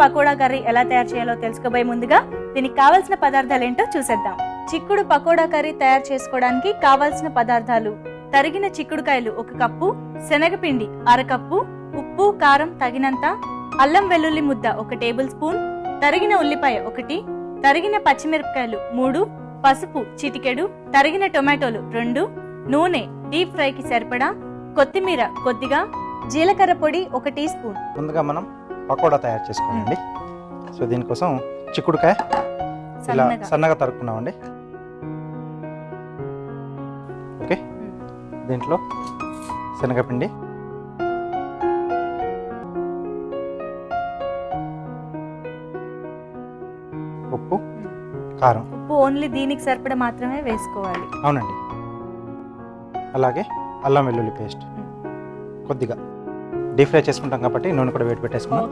Pakoda curry ఎలా తయారు చేయాలో తెలుసుకోబోయే ముందుగా దీనికి కావాల్సిన పదార్థాలు ఏంటో చూసేద్దాం. చిక్కుడు పకోడా కర్రీ తయారు చేసుకోవడానికి కావాల్సిన పదార్థాలు తరిగిన చిక్కుడుకాయలు ఒక కప్పు శనగపిండి అరకప్పు ఉప్పు కారం తగినంత అల్లం వెల్లుల్లి ముద్ద ఒక టేబుల్ స్పూన్ తరిగిన ఉల్లిపాయ ఒకటి తరిగిన పచ్చిమిరపకాయలు మూడు పసుపు చిటికెడు తరిగిన టొమాటోలు రెండు నూనె డీప్ ఫ్రైకి సరిపడా కొత్తిమీర కొద్దిగా జీలకర్ర పొడి ఒక టీ స్పూన్. ముందుగా మనం పకోడా తయారు చేసుకోవాలండి సో దీనికోసం చిక్కుడుకాయ ఇలా సన్నగా. సన్నగా తరుక్కున్నామండి ఓకే. దీంట్లో శనగపిండి. ఉప్పు కారం. ఉప్పు ఓన్లీ దీనికి సరిపడా మాత్రమే వేసుకోవాలి. అవునండి. అలాగే అల్లం వెల్లుల్లి పేస్ట్. కొద్దిగా. డీప్ ఫ్రై చేసుకుంటాం కాబట్టి నూనె కూడా వేడి పెట్టేసుకున్నాం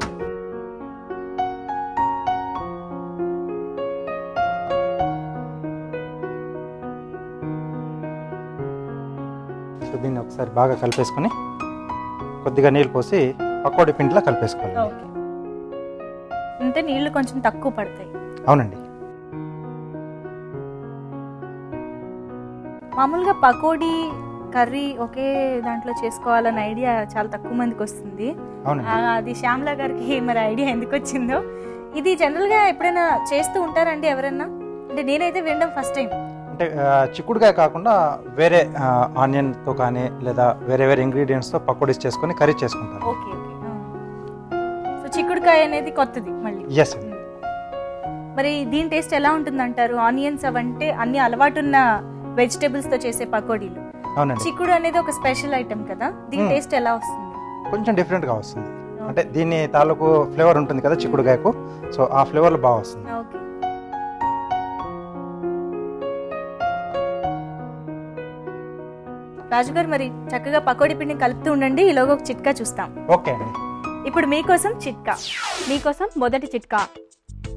సో దీన్ని ఒకసారి బాగా కలిపేసుకొని కొద్దిగా నీళ్ళు పోసి పకోడీ పిండిలా కలిపేసుకోవాలి. అంటే నీళ్ళు కొంచెం తక్కువ పడతాయి. అవునండి. మామూలుగా పకోడీ కర్రీ ఒకే దాంట్లో చేసుకోవాలన్న ఐడియా చాలా తక్కువ మందికి వస్తుంది. అది శ్యామ్లా గారికి మరి ఐడియా ఎందుకు వచ్చిందో. ఇది జనరల్గా ఎప్పుడైనా చేస్తూ ఉంటారండి ఎవరైనా అంటే నేనైతే వినడం ఫస్ట్ టైం అంటే చిక్కుడుకాయ కాకుండా వేరే ఆనియన్తో కానీ లేదా వేరే వేరే ఇంగ్రీడియంట్స్తో పకోడీస్ చేసుకొని కర్రీ చేసుకుంటారు. Okay okay. సో చిక్కుడుకాయ అనేది కొత్తది మళ్ళీ. ఎస్ మరి దీని టేస్ట్ ఎలా ఉంటుంది అంటారు ఆనియన్స్ అవంటే అన్ని అలవాటున్న వెజిటేబుల్స్తో చేసే పకోడీలు. అవునండి. చిక్కుడు అనేది ఒక స్పెషల్ ఐటమ్ కదా? దీని. టేస్ట్ ఎలా వస్తుంది? కొంచెం డిఫరెంట్గా వస్తుంది. అంటే దీని తాలూకు ఫ్లేవర్ ఉంటుంది కదా చిక్కుడుకాయకు సో ఆ ఫ్లేవర్లో బాగా వస్తుంది. ఓకే. రాజుగారు మరి చక్కగా పకోడీ పిండిని కలుపుతూ ఉండండి. ఈలోగా ఒక చిట్కా చూస్తాం. ఓకే అండి. ఇప్పుడు మీకోసం చిట్కా. మీకోసం మొదటి చిట్కా.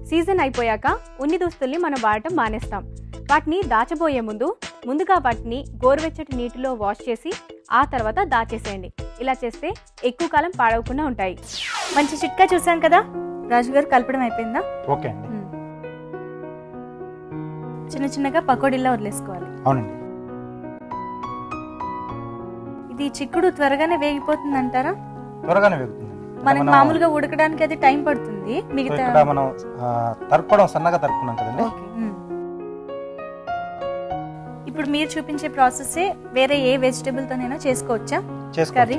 సీజన్ అయిపోయాక ఉన్ని దుస్తుల్ని మనం వాడటం మానేస్తాం. వాటిని దాచబోయే ముందు ముందుగా వాటిని గోరువెచ్చటి నీటిలో వాష్ చేసి ఆ తర్వాత దాచేసేయండి. ఇలా చేస్తే ఎక్కువ కాలం పాడవకుండా ఉంటాయి. మంచి చిట్కా చూసాం కదా? రాజుగారు కలపడం అయిపోయిందా? ఓకే అండి. చిన్న చిన్నగా పకోడీలా వదిలేసుకోవాలి. అవునండి. ఇది చిక్కుడు త్వరగానే వేగిపోతుంది అంటారా త్వరగానే వేగుతుందండి. మనకి మనం- మామూలుగా ఉడకడానికి అది టైం పడుతుంది. మిగతా మనం తరుపుకోవడం సన్నగా తరుపుకున్నాం కదండి. ఇప్పుడు మీరు చూపించే ప్రాసెస్ వేరే ఏ వెజిటేబుల్ తోనైనా చేసుకోవచ్చా? చేసుకోవాలి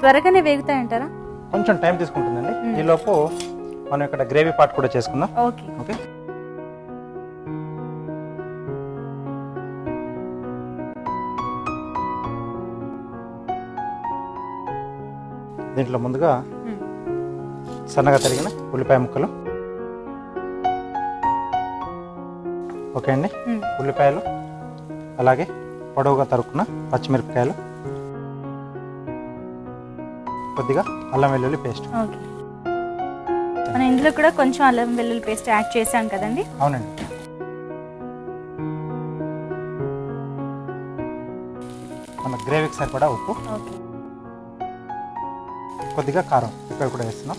త్వరగానే వేగుతాయంటారా? కొంచెం టైం తీసుకుంటుందండి. ఈలోపు మనం ఇక్కడ గ్రేవీ పార్ట్ కూడా చేసుకుందాం. ఓకే. ఓకే? దీంట్లో ముందుగా. సన్నగా తరిగిన ఉల్లిపాయ ముక్కలు. ఓకే అండి. ఉల్లిపాయలు అలాగే పొడవుగా తరుక్కున్న పచ్చిమిరపకాయలు కొద్దిగా అల్లం వెల్లుల్లి పేస్ట్. ఓకే. మనం ఇందులో కూడా కొంచెం అల్లం వెల్లుల్లి పేస్ట్ యాడ్ చేసాం కదండి? అవునండి. మన గ్రేవీకి సరిపడా ఉప్పు. కొద్దిగా కారం ఇక్కడ కూడా వేస్తున్నాం.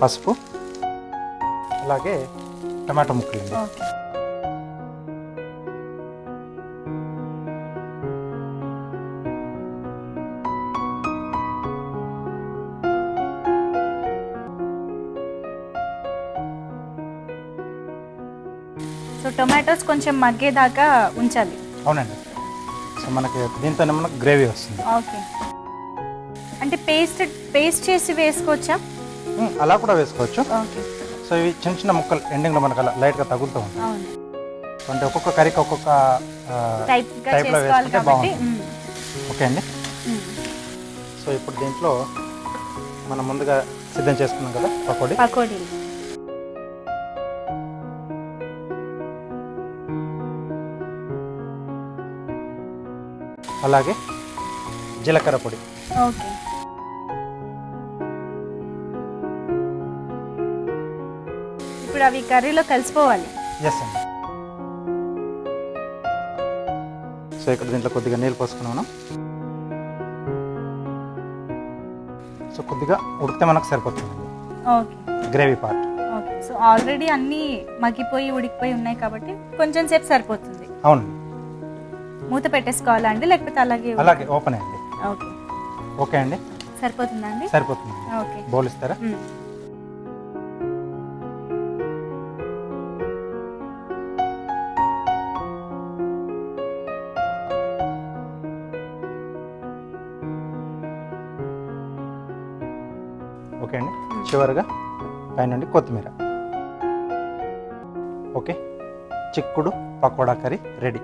పసుపు అలాగే టమాటో ముక్కలు సో టొమాటోస్ కొంచెం మగ్గేదాకా ఉంచాలి. అవునండి. సో మనకి దీంతోనే మనకు గ్రేవీ వస్తుంది. ఓకే. అంటే పేస్ట్ పేస్ట్ చేసి వేసుకోవచ్చా? అలా కూడా వేసుకోవచ్చు. ఓకే. సో ఇవి చిన్న చిన్న ముక్కలు ఎండింగ్లో మనకు అలా లైట్గా తగులుతూ ఉంటాయి. అంటే ఒక్కొక్క కర్రీకి ఒక్కొక్క ఆ, టైప్గా type లో చేసుకోవాలి వేసుకుంటే బాగుంటుంది. ఓకే అండి? సో ఇప్పుడు దీంట్లో మనం ముందుగా సిద్ధం చేసుకున్నాం కదా పకోడీ? పకోడీలు అలాగే జీలకర్ర పొడి. ఓకే. ఇప్పుడు అవి కర్రీలో కలిసిపోవాలి. ఎస్ అండి సో ఇక్కడ దీంట్లో కొద్దిగా నీళ్ళు పోసుకున్నాం మనం. సో కొద్దిగా ఉడికితే మనకు సరిపోతుంది. Okay gravy part okay so already అన్నీ మగ్గిపోయి ఉడికిపోయి ఉన్నాయి కాబట్టి కొంచెం సేపు సరిపోతుంది. అవును. మూత పెట్టేసుకోవాలా అండి? లేకపోతే అలాగే అలాగే ఓపెన్ అండి. ఓకే ఓకే అండి? సరిపోతుందండి సరిపోతుంది ఓకే బౌల్ ఇస్తారా? చివరిగా పైనుండి కొత్తిమీర. ఓకే? చిక్కుడు పకోడా కర్రీ రెడీ.